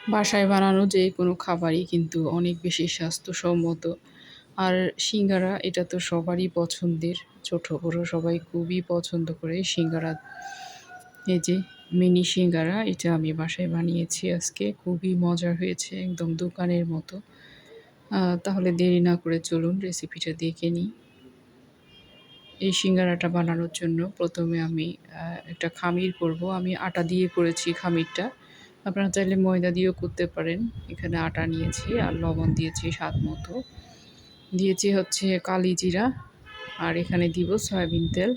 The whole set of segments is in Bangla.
বাসায় বানানো যে কোনো খাবারই কিন্তু অনেক বেশি স্বাস্থ্যসম্মত। আর সিঙ্গারা এটা তো সবারই পছন্দের। ছোট বড় সবাই খুবই পছন্দ করে সিঙ্গারা। এই যে মিনি সিঙ্গারা, এটা আমি বাসায় বানিয়েছি আজকে। খুবই মজা হয়েছে, একদম দোকানের মতো। তাহলে দেরি না করে চলুন, রেসিপিটা দেখে নিই। এই সিঙ্গারাটা বানানোর জন্য প্রথমে আমি একটা খামির করব। আমি আটা দিয়ে করেছি খামিরটা। আপনারা চাইলে ময়দা দিয়েও করতে পারেন। এখানে আটা নিয়েছি আর লবণ দিয়েছি স্বাদ মতো। দিয়েছি হচ্ছে কালি জিরা আর এখানে দিব সয়াবিন তেল।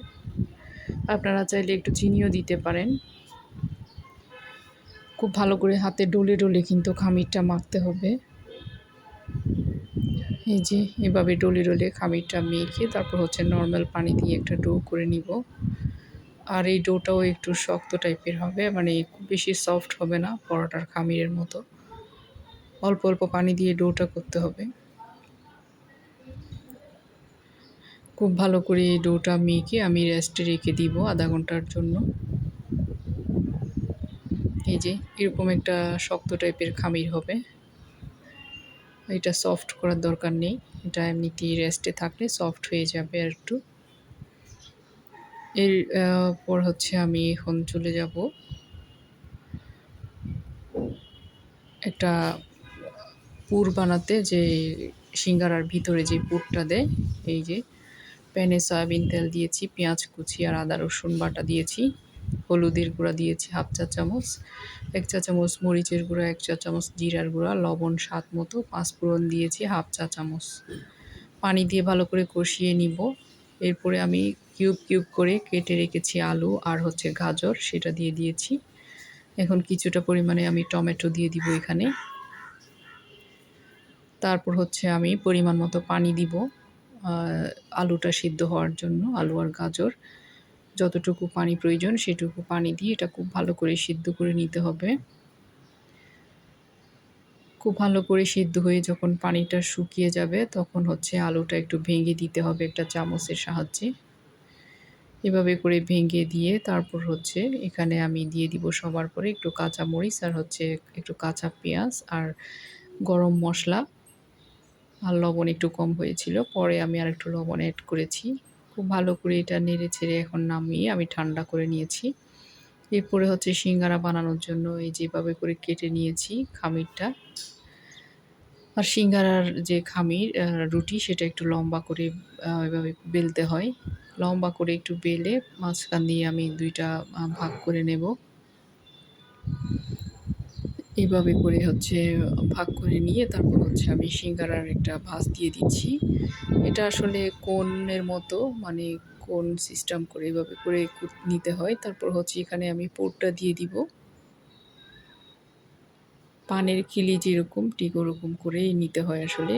আপনারা চাইলে একটু চিনিও দিতে পারেন। খুব ভালো করে হাতে ডলে ডলে কিন্তু খামিরটা মাখতে হবে। এই যে, এভাবে ডলে ডলে খামিরটা মেখে তারপর হচ্ছে নর্মাল পানি দিয়ে একটা ডো করে নিব। আর এই ডোটাও একটু শক্ত টাইপের হবে মানে খুব বেশি সফট হবে না পরোটার খামিরের মতো। অল্প অল্প পানি দিয়ে ডোটা করতে হবে। খুব ভালো করে এই ডোটা মেখে আমি রেস্টে রেখে দিব আধা ঘণ্টার জন্য। এই যে, এরকম একটা শক্ত টাইপের খামির হবে। এটা সফট করার দরকার নেই। এটা এমনিতেই রেস্টে থাকলে সফট হয়ে যাবে আর একটু। এর পর হচ্ছে আমি এখন চলে যাব। একটা পুর বানাতে, যে সিঙ্গারার ভিতরে যে পুরটা দেয়, এই যে প্যানে সয়াবিন তেল দিয়েছি, পেঁয়াজ কুচি আর আদা, রসুন বাটা দিয়েছি, হলুদের গুঁড়া দিয়েছি হাফ চা চামচ, এক চা চামচ মরিচের গুঁড়া, এক চা চামচ জিরার গুঁড়া, লবণ স্বাদ মতো পাঁচ পাঁচফোড়ন দিয়েছি হাফ চা চামচ। পানি দিয়ে ভালো করে কষিয়ে নিব। এরপরে আমি কিউব কিউব করে কেটে রেখেছি আলু আর হচ্ছে গাজর, সেটা দিয়ে দিয়েছি। এখন কিছুটা পরিমাণে আমি টমেটো দিয়ে দিব এখানে। তারপর হচ্ছে আমি পরিমাণ মতো পানি দিব আলুটা সিদ্ধ হওয়ার জন্য, আলু আর গাজর। যতটুকু পানি প্রয়োজন সেটুকু পানি দিয়ে এটা খুব ভালো করে সিদ্ধ করে নিতে হবে। খুব ভালো করে সিদ্ধ হয়ে যখন পানিটা শুকিয়ে যাবে, তখন হচ্ছে আলুটা একটু ভেঙে দিতে হবে একটা চামচের সাহায্যে। এভাবে করে ভেঙে দিয়ে তারপর হচ্ছে এখানে আমি দিয়ে দিব সবার পরে একটু কাঁচা মরিচ আর হচ্ছে একটু কাঁচা পেঁয়াজ আর গরম মশলা আর লবণ একটু কম হয়েছিল। পরে আমি আর একটু লবণ অ্যাড করেছি। খুব ভালো করে এটা নেড়ে ছেড়ে এখন নামিয়ে আমি ঠান্ডা করে নিয়েছি। এরপরে হচ্ছে সিঙ্গারা বানানোর জন্য এই যেভাবে করে কেটে নিয়েছি খামিরটা। আর সিঙ্গারার যে খামির রুটি সেটা একটু লম্বা করে এভাবে বেলতে হয়। লম্বা করে একটু বেলে মাঝখান দিয়ে আমি দুইটা ভাগ করে নেব। এভাবে করে হচ্ছে ভাগ করে নিয়ে তারপর হচ্ছে আমি সিঙ্গারার একটা ভাজ দিয়ে দিচ্ছি। এটা আসলে কোনের মতো মানে কোন সিস্টেম করে এভাবে করে নিতে হয়। তারপর হচ্ছে এখানে আমি পোরটা দিয়ে দিব। পানের খিলি যেরকম, ঠিক ওরকম করেই নিতে হয় আসলে।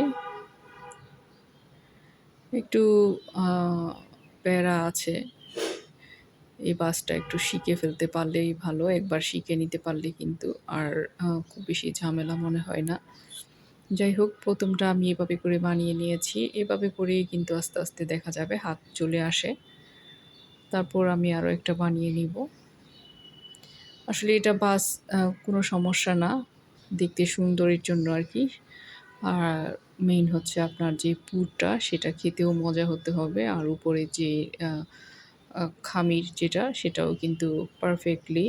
একটু প্যারা আছে। এই বাসটা একটু শিখে ফেলতে পারলেই ভালো, একবার শিখে নিতে পারলে কিন্তু আর খুব বেশি ঝামেলা মনে হয় না। যাই হোক, প্রথমটা আমি এভাবে করে বানিয়ে নিয়েছি। এভাবে করেই কিন্তু আস্তে আস্তে দেখা যাবে, হাত চলে আসে। তারপর আমি আরও একটা বানিয়ে নিব। আসলে এটা বাস কোনো সমস্যা না। দেখতে সুন্দরের জন্য আর কি। আর মেইন হচ্ছে আপনার যে পুরটা, সেটা খেতেও মজা হতে হবে। আর উপরে যে খামির যেটা, সেটাও কিন্তু পারফেক্টলি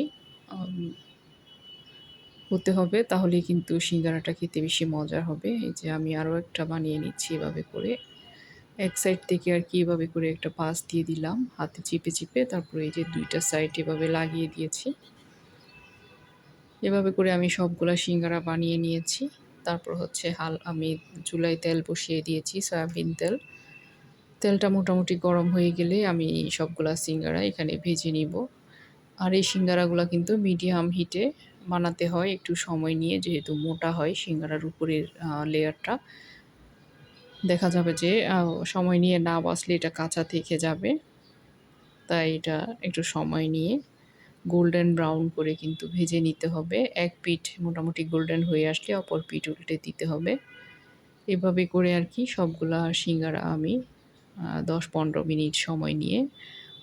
হতে হবে। তাহলেই কিন্তু সিঙ্গারাটা খেতে বেশি মজার হবে। এই যে আমি আরও একটা বানিয়ে নিচ্ছি এভাবে করে। এক সাইড থেকে আর কি এভাবে করে একটা পাশ দিয়ে দিলাম। হাতে চিপে চিপে তারপরে এই যে দুইটা সাইড এভাবে লাগিয়ে দিয়েছি। এভাবে করে আমি সবগুলা সিঙ্গারা বানিয়ে নিয়েছি। তারপর হচ্ছে হাল, আমি চুলায় তেল বসিয়ে দিয়েছি, সয়াবিন তেল। তেলটা মোটামুটি গরম হয়ে গেলে আমি সবগুলা সিঙ্গারা এখানে ভেজে নিব। আর এই সিঙ্গারাগুলো কিন্তু মিডিয়াম হিটে বানাতে হয়, একটু সময় নিয়ে যেহেতু মোটা হয় সিঙ্গারার উপরের লেয়ারটা। দেখা যাবে যে সময় নিয়ে না বাসলে এটা কাঁচা থেকে যাবে। তাই এটা একটু সময় নিয়ে গোল্ডেন ব্রাউন করে কিন্তু ভেজে নিতে হবে। এক পিঠ মোটামুটি গোল্ডেন হয়ে আসলে অপর পিঠ উল্টে দিতে হবে। এভাবে করে আর কি সবগুলা সিঙ্গারা আমি দশ পনেরো মিনিট সময় নিয়ে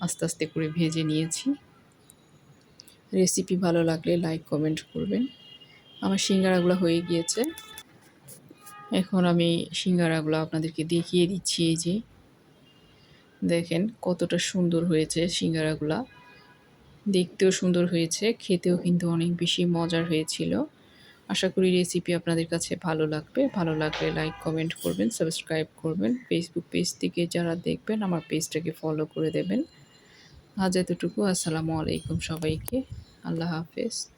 আস্তে আস্তে করে ভেজে নিয়েছি। রেসিপি ভালো লাগলে লাইক, কমেন্ট করবেন। আমার সিঙ্গারাগুলো হয়ে গিয়েছে। এখন আমি সিঙ্গারাগুলো আপনাদেরকে দেখিয়ে দিচ্ছি এই যে। দেখেন কতটা সুন্দর হয়েছে সিঙ্গারাগুলা। দেখতেও সুন্দর হয়েছে, খেতেও কিন্তু অনেক বেশি মজার হয়েছিল। আশা করি রেসিপি আপনাদের কাছে ভালো লাগবে। ভালো লাগলে লাইক কমেন্ট করবেন সাবস্ক্রাইব করবেন। ফেসবুক পেজ থেকে যারা দেখবেন, আমার পেজটাকে ফলো করে দেবেন। আজ এতটুকু, আসসালামু আলাইকুম সবাইকে। আল্লাহ হাফেজ।